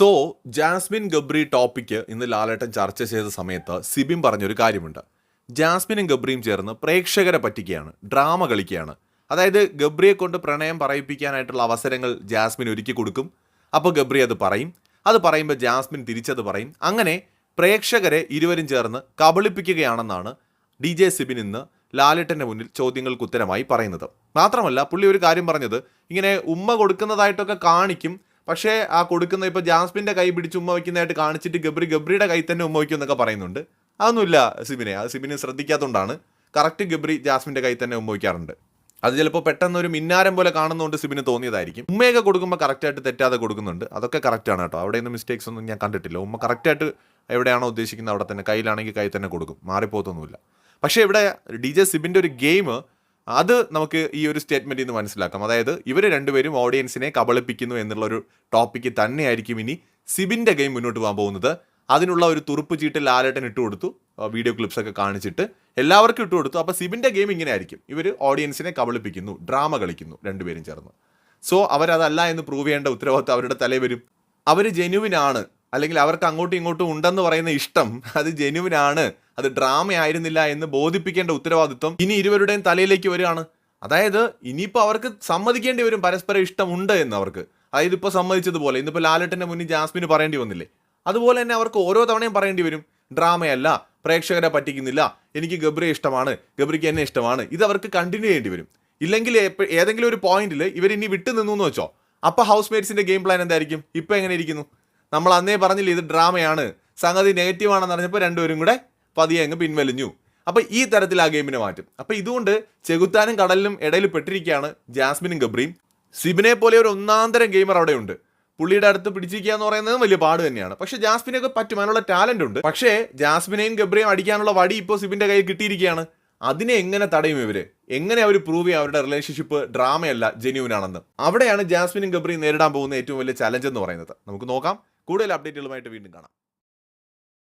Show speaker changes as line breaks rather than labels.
So Jasmine Gabri topic ഇന്ന് ലാലേട്ടൻ ചർച്ച ചെയ്ത സമയത്ത് സിബിൻ പറഞ്ഞൊരു കാര്യമുണ്ട്. ജാസ്മിനും ഗബ്രിയും ചേർന്ന് പ്രേക്ഷകരെ പറ്റിക്കുകയാണ് ഡ്രാമ കളിക്കുകയാണ്. അതായത് ഗബ്രിയെ കൊണ്ട് പ്രണയം പറയിപ്പിക്കാനായിട്ടുള്ള അവസരങ്ങൾ ജാസ്മിൻ ഒരുക്കി കൊടുക്കും. അപ്പോൾ ഗബ്രി അത് പറയും. അത് പറയുമ്പോൾ ജാസ്മിൻ തിരിച്ചത് പറയും. അങ്ങനെ പ്രേക്ഷകരെ ഇരുവരും ചേർന്ന് കബളിപ്പിക്കുകയാണെന്നാണ് ഡി ജെ സിബിൻ ഇന്ന് ലാലേട്ടന്റെ മുന്നിൽ ചോദ്യങ്ങൾക്ക് ഉത്തരമായി പറയുന്നത്. മാത്രമല്ല പുള്ളി ഒരു കാര്യം പറഞ്ഞത് ഇങ്ങനെ ഉമ്മ കൊടുക്കുന്നതായിട്ടൊക്കെ കാണിക്കും പക്ഷേ ആ കൊടുക്കുന്ന ഇപ്പോൾ ജാസ്മിന്റെ കൈ പിടിച്ച് ഉമ്മ വയ്ക്കുന്നതായിട്ട് കാണിച്ചിട്ട് ഗബ്രി ഗബ്രിയുടെ കൈ തന്നെ ഉമ്മ വയ്ക്കും എന്നൊക്കെ പറയുന്നുണ്ട്. അതൊന്നുമില്ല സിബിനെ. അത് സിബിനെ ശ്രദ്ധിക്കാത്തതുകൊണ്ടാണ്. കറക്റ്റ് ഗബ്രി ജാസ്മിന്റെ കൈ തന്നെ ഉമ്മ വയ്ക്കാറുണ്ട്. അത് ചിലപ്പോൾ പെട്ടെന്ന് ഒരു മിന്നാരം പോലെ കാണുന്നതുകൊണ്ട് സിബിന് തോന്നിയതായിരിക്കും. ഉമ്മയൊക്കെ കൊടുക്കുമ്പോൾ കറക്റ്റായിട്ട് തെറ്റാതെ കൊടുക്കുന്നുണ്ട്. അതൊക്കെ കറക്റ്റാണ് കേട്ടോ. അവിടെയൊന്നും മിസ്റ്റേക്സ് ഒന്നും ഞാൻ കണ്ടിട്ടില്ല. ഉമ്മ കറക്റ്റായിട്ട് എവിടെയാണോ ഉദ്ദേശിക്കുന്നത് അവിടെ തന്നെ കയ്യിലാണെങ്കിൽ കൈ തന്നെ കൊടുക്കും. മാറിപ്പോത്തൊന്നുമില്ല പക്ഷേ ഇവിടെ ഡി ജെ സിബിന്റെ ഒരു ഗെയിം അത് നമുക്ക് ഈ ഒരു സ്റ്റേറ്റ്മെന്റിൽ നിന്ന് മനസ്സിലാക്കാം. അതായത് ഇവർ രണ്ടുപേരും ഓഡിയൻസിനെ കബളിപ്പിക്കുന്നു എന്നുള്ളൊരു ടോപ്പിക്ക് തന്നെയായിരിക്കും ഇനി സിബിന്റെ ഗെയിം മുന്നോട്ട് പോകാൻ പോകുന്നത്. അതിനുള്ള ഒരു തുറുപ്പ് ചീട്ട് ലാലേട്ടൻ ഇട്ട് കൊടുത്തു. വീഡിയോ ക്ലിപ്സൊക്കെ കാണിച്ചിട്ട് എല്ലാവർക്കും ഇട്ട് കൊടുത്തു. അപ്പോൾ സിബിന്റെ ഗെയിം ഇങ്ങനെ ആയിരിക്കും. ഇവർ ഓഡിയൻസിനെ കബളിപ്പിക്കുന്നു ഡ്രാമ കളിക്കുന്നു രണ്ടുപേരും ചേർന്ന്. സോ അവരതല്ല എന്ന് പ്രൂവ് ചെയ്യേണ്ട ഉത്തരവാദിത്വം അവരുടെ തലയിൽ വരും. അവർ ജെനുവിനാണ് അല്ലെങ്കിൽ അവർക്ക് അങ്ങോട്ടും ഇങ്ങോട്ടും ഉണ്ടെന്ന് പറയുന്ന ഇഷ്ടം അത് ജെനുവിനാണ് അത് ഡ്രാമ ആയിരുന്നില്ല എന്ന് ബോധിപ്പിക്കേണ്ട ഉത്തരവാദിത്വം ഇനി ഇരുവരുടെയും തലയിലേക്ക് വരികയാണ്. അതായത് ഇനിയിപ്പോൾ അവർക്ക് സമ്മതിക്കേണ്ടി വരും പരസ്പരം ഇഷ്ടമുണ്ട് എന്ന് അവർക്ക്. അതായത് ഇപ്പോൾ സമ്മതിച്ചതുപോലെ ഇന്നിപ്പോൾ ലാലട്ടന്റെ മുന്നിൽ ജാസ്മിന് പറയേണ്ടി വന്നില്ലേ? അതുപോലെ തന്നെ അവർക്ക് ഓരോ തവണയും പറയേണ്ടി വരും ഡ്രാമയല്ല പ്രേക്ഷകരെ പറ്റിക്കുന്നില്ല എനിക്ക് ഗബ്രിയെ ഇഷ്ടമാണ് ഗബ്രിക്ക് എന്നെ ഇഷ്ടമാണ് ഇത് അവർക്ക് കണ്ടിന്യൂ ചെയ്യേണ്ടി വരും. ഇല്ലെങ്കിൽ ഏതെങ്കിലും ഒരു പോയിന്റിൽ ഇവർ ഇനി വിട്ടു നിന്നു എന്ന് വെച്ചോ? അപ്പോൾ ഹൗസ് മേറ്റ്സിന്റെ ഗെയിം പ്ലാൻ എന്തായിരിക്കും? ഇപ്പോൾ എങ്ങനെ ഇരിക്കുന്നു? നമ്മൾ അന്നേ പറഞ്ഞില്ലേ ഇത് ഡ്രാമയാണ് സംഗതി നെഗറ്റീവ് ആണെന്ന് അറിഞ്ഞപ്പോൾ രണ്ടുപേരും കൂടെ പതിയെ അങ്ങ് പിൻവലിഞ്ഞു. അപ്പോൾ ഈ തരത്തിൽ ആ ഗെയിമിനെ മാറ്റും. അപ്പോൾ ഇതുകൊണ്ട് ചെകുത്താനും കടലിനും ഇടയിൽ പെട്ടിരിക്കുകയാണ് ജാസ്മിനും ഗബ്രിയും. സിബിനെ പോലെ ഒരു ഒന്നാന്തരം ഗെയിമർ അവിടെയുണ്ട്. പുള്ളിയുടെ അടുത്ത് പിടിച്ചിരിക്കുക എന്ന് പറയുന്നത് വലിയ പാട് തന്നെയാണ്. പക്ഷെ ജാസ്മിനൊക്കെ പറ്റും. അതിനുള്ള ടാലന്റ് ഉണ്ട്. പക്ഷേ ജാസ്മിനെയും ഗബ്രിയും അടിക്കാനുള്ള വടി ഇപ്പോൾ സിബിന്റെ കയ്യിൽ കിട്ടിയിരിക്കുകയാണ്. അതിനെ എങ്ങനെ തടയും ഇവർ? എങ്ങനെ അവർ പ്രൂവ് ചെയ്യും അവരുടെ റിലേഷൻഷിപ്പ് ഡ്രാമയല്ല ജെന്യൂൻ ആണെന്ന് അവിടെയാണ് ജാസ്മിനും ഗബ്രിയും നേരിടാൻ പോകുന്ന ഏറ്റവും വലിയ ചലഞ്ച് എന്ന് പറയുന്നത്. നമുക്ക് നോക്കാം. കൂടുതൽ അപ്ഡേറ്റുകളുമായിട്ട് വീണ്ടും കാണാം.